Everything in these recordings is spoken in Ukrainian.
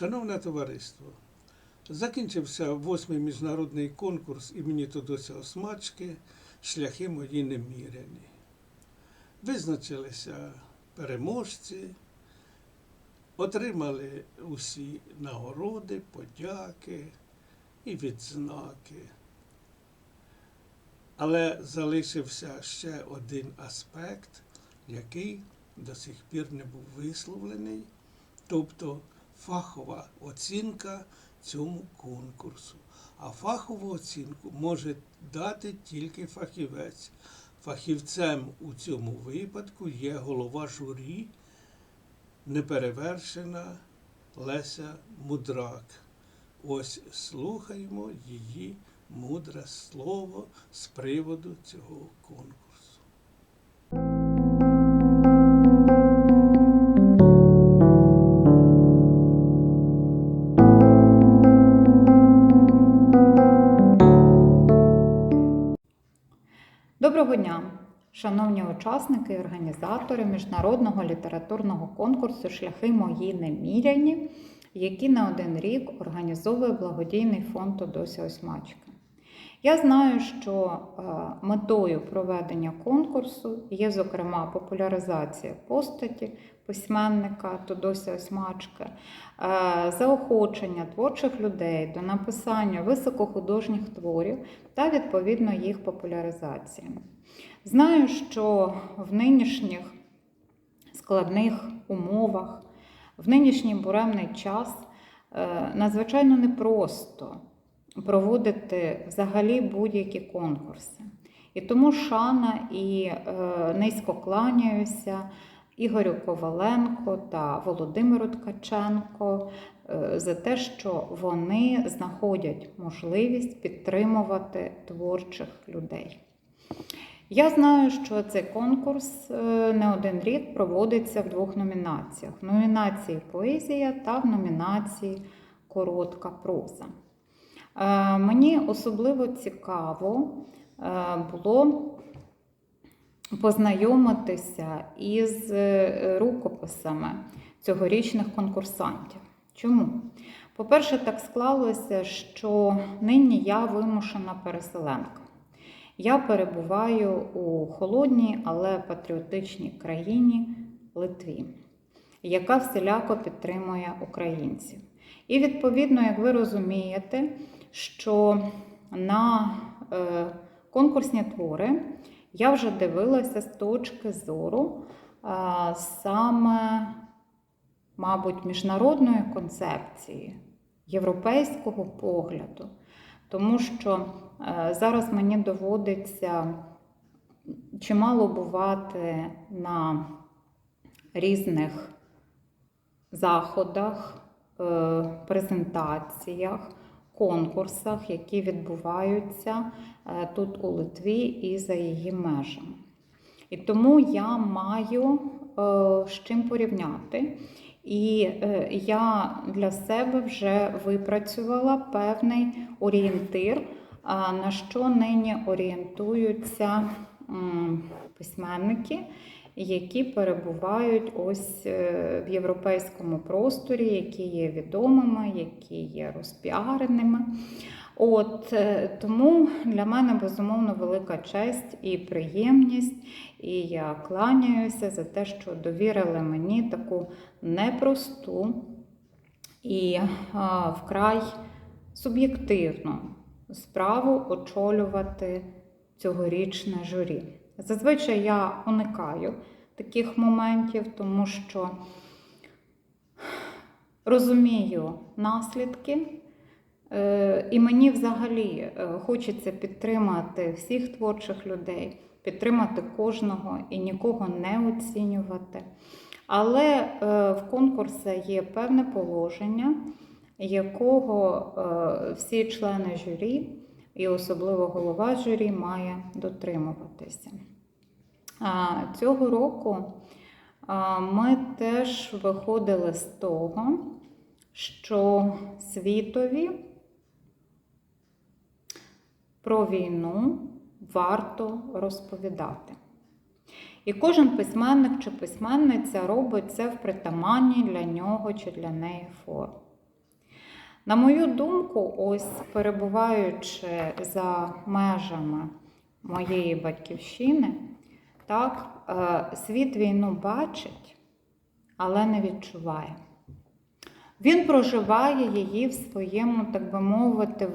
Шановне товариство, закінчився восьмий міжнародний конкурс імені Тодося Осмачки Шляхи мої неміряні. Визначилися переможці, отримали усі нагороди, подяки і відзнаки. Але залишився ще один аспект, який до сих пір не був висловлений, тобто фахова оцінка цьому конкурсу. А фахову оцінку може дати тільки фахівець. Фахівцем у цьому випадку є голова журі, неперевершена Леся Мудрак. Ось слухаємо її мудре слово з приводу цього конкурсу. Шановні учасники і організатори міжнародного літературного конкурсу Шляхи мої неміряні, який на один рік організовує благодійний фонд Тодося Осьмачки. Я знаю, що е, метою проведення конкурсу є, зокрема, популяризація постаті письменника Тодося Осьмачки, е, заохочення творчих людей до написання високохудожніх творів та відповідно їх популяризації. Знаю, що в нинішніх складних умовах, в нинішній буремний час е, надзвичайно непросто проводити взагалі будь-які конкурси. І тому шана і е, низько кланяюся Ігорю Коваленко та Володимиру Ткаченко е, за те, що вони знаходять можливість підтримувати творчих людей. Я знаю, що цей конкурс е, не один рік проводиться в двох номінаціях: в номінації Поезія та в номінації Коротка проза. Е, Мені особливо цікаво е, було познайомитися із рукописами цьогорічних конкурсантів. Чому? По-перше, так склалося, що нині я вимушена переселенка. Я перебуваю у холодній, але патріотичній країні Литві, яка всіляко підтримує українців. І відповідно, як ви розумієте, що на е, конкурсні твори я вже дивилася з точки зору е, саме, мабуть, міжнародної концепції, європейського погляду. Тому що зараз мені доводиться чимало бувати на різних заходах, е, презентаціях, конкурсах, які відбуваються е, тут у Литві і за її межами. І тому я маю е, з чим порівняти. І е, я для себе вже випрацювала певний орієнтир, на що нині орієнтуються письменники, які перебувають ось е, в європейському просторі, які є відомими, які є розпіареними. От е, тому для мене безумовно велика честь і приємність, і я кланяюся за те, що довірили мені таку непросту і а, вкрай суб'єктивну справу очолювати цьогорічне журі. Зазвичай я уникаю таких моментів, тому що розумію наслідки. Е, І мені взагалі е, хочеться підтримати всіх творчих людей, підтримати кожного і нікого не оцінювати. Але е, в конкурсі є певне положення, якого е, всі члени журі, і особливо голова журі, має дотримуватися. Цього року ми теж виходили з того, що світові про війну варто розповідати. І кожен письменник чи письменниця робить це в притаманній для нього чи для неї формі. На мою думку, ось перебуваючи за межами моєї батьківщини, так, е, світ війну бачить, але не відчуває. Він проживає її в своєму, так би мовити,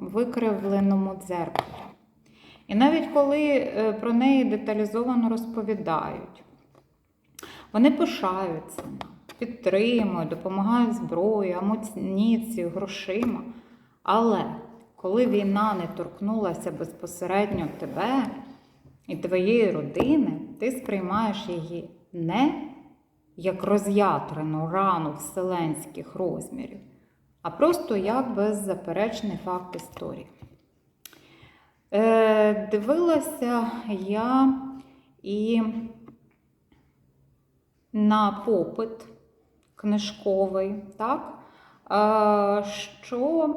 викривленому дзеркалі. І навіть коли е, про неї деталізовано розповідають, вони пишаються, підтримують, допомагають зброєю, амуніцією, грошима. Але коли війна не торкнулася безпосередньо тебе і твоєї родини, ти сприймаєш її не як роз'ятрену рану вселенських розмірів, а просто як беззаперечний факт історії. Е, дивилася я і на попит книжковий, так? що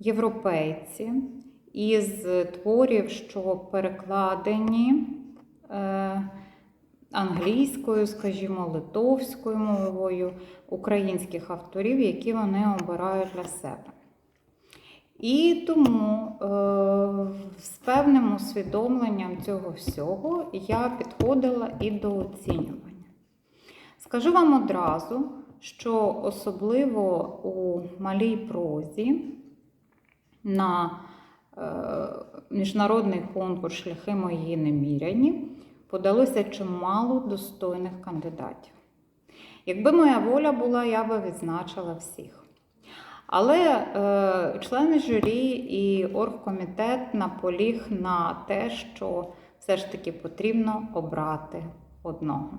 європейці із творів, що перекладені е, англійською, скажімо, литовською мовою українських авторів, які вони обирають для себе. І тому е, з певним усвідомленням цього всього я підходила і до оцінювання. Скажу вам одразу, що особливо у малій прозі на е, міжнародний конкурс шляхи мої неміряні подалося чимало достойних кандидатів. Якби моя воля була, я би відзначила всіх. Але е, члени журі і оргкомітет наполіг на те, що все ж таки потрібно обрати одного.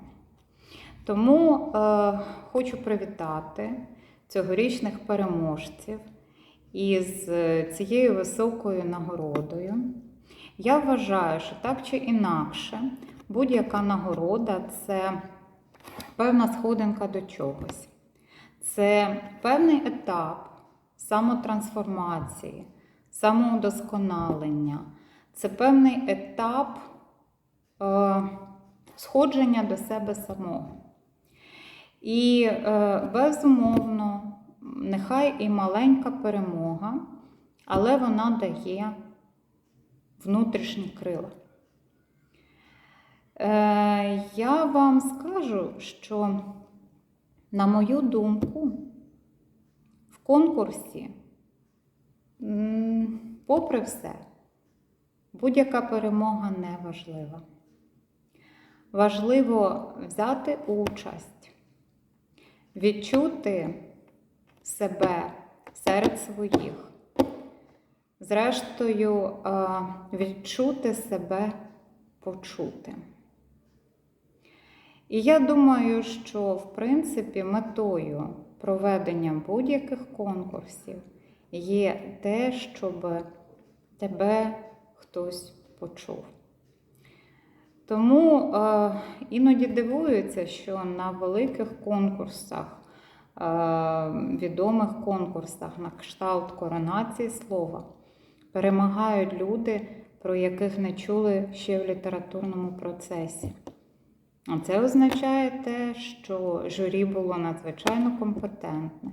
Тому е, хочу привітати цьогорічних переможців із е, цією високою нагородою. Я вважаю, що так чи інакше, будь-яка нагорода це певна сходинка до чогось. Це певний етап самотрансформації, самоудосконалення, це певний етап е, сходження до себе самого. І, е, безумовно, нехай і маленька перемога, але вона дає внутрішні крила. Е, я вам скажу, що, на мою думку, в конкурсі, попри все, будь-яка перемога не важлива. Важливо взяти участь, відчути себе серед своїх, зрештою, е, відчути себе почутим. І я думаю, що в принципі метою проведення будь-яких конкурсів є те, щоб тебе хтось почув. Тому е, іноді дивуються, що на великих конкурсах, е, відомих конкурсах на кшталт коронації слова перемагають люди, про яких не чули ще в літературному процесі. А це означає те, що журі було надзвичайно компетентне,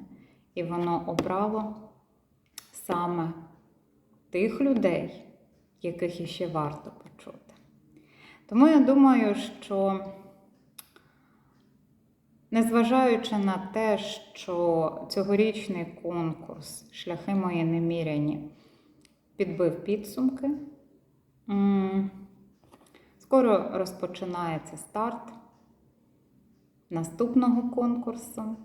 і воно обрало саме тих людей, яких іще варто. Тому я думаю, що незважаючи на те, що цьогорічний конкурс Шляхи мої неміряні підбив підсумки, скоро розпочинається старт наступного конкурсу.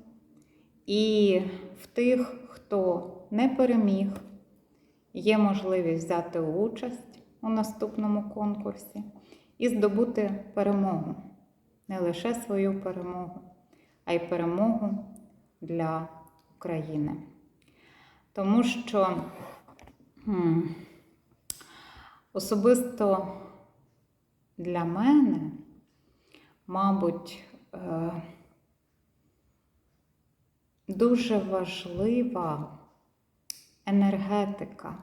І в тих, хто не переміг, є можливість взяти участь у наступному конкурсі і здобути перемогу. Не лише свою перемогу, а й перемогу для України. Тому що особисто для мене, мабуть, е, дуже важлива енергетика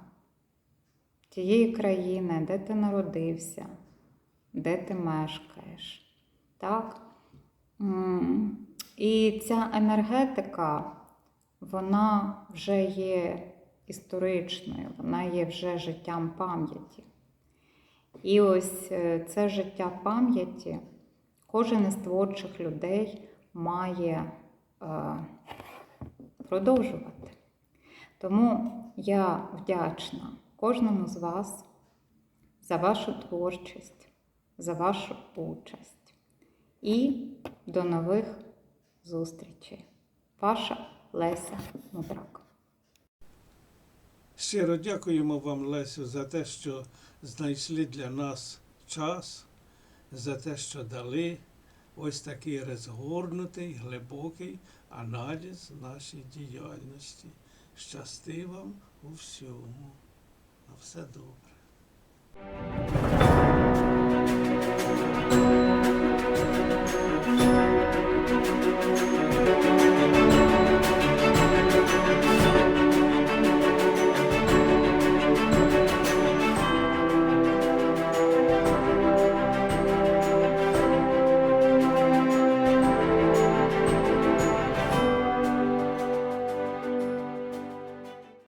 тієї країни, де ти народився, де ти мешкаєш. Так? І ця енергетика вона вже є історичною, вона є вже життям пам'яті. І ось е, це життя пам'яті кожен із творчих людей має е, продовжувати. Тому я вдячна кожному з вас за вашу творчість, за вашу участь. І до нових зустрічей. Ваша Леся Мудрак. Щиро дякуємо вам, Лесю, за те, що знайшли для нас час, за те, що дали ось такий розгорнутий, глибокий аналіз нашої діяльності. Щасти вам у всьому. На все добре. Thank you.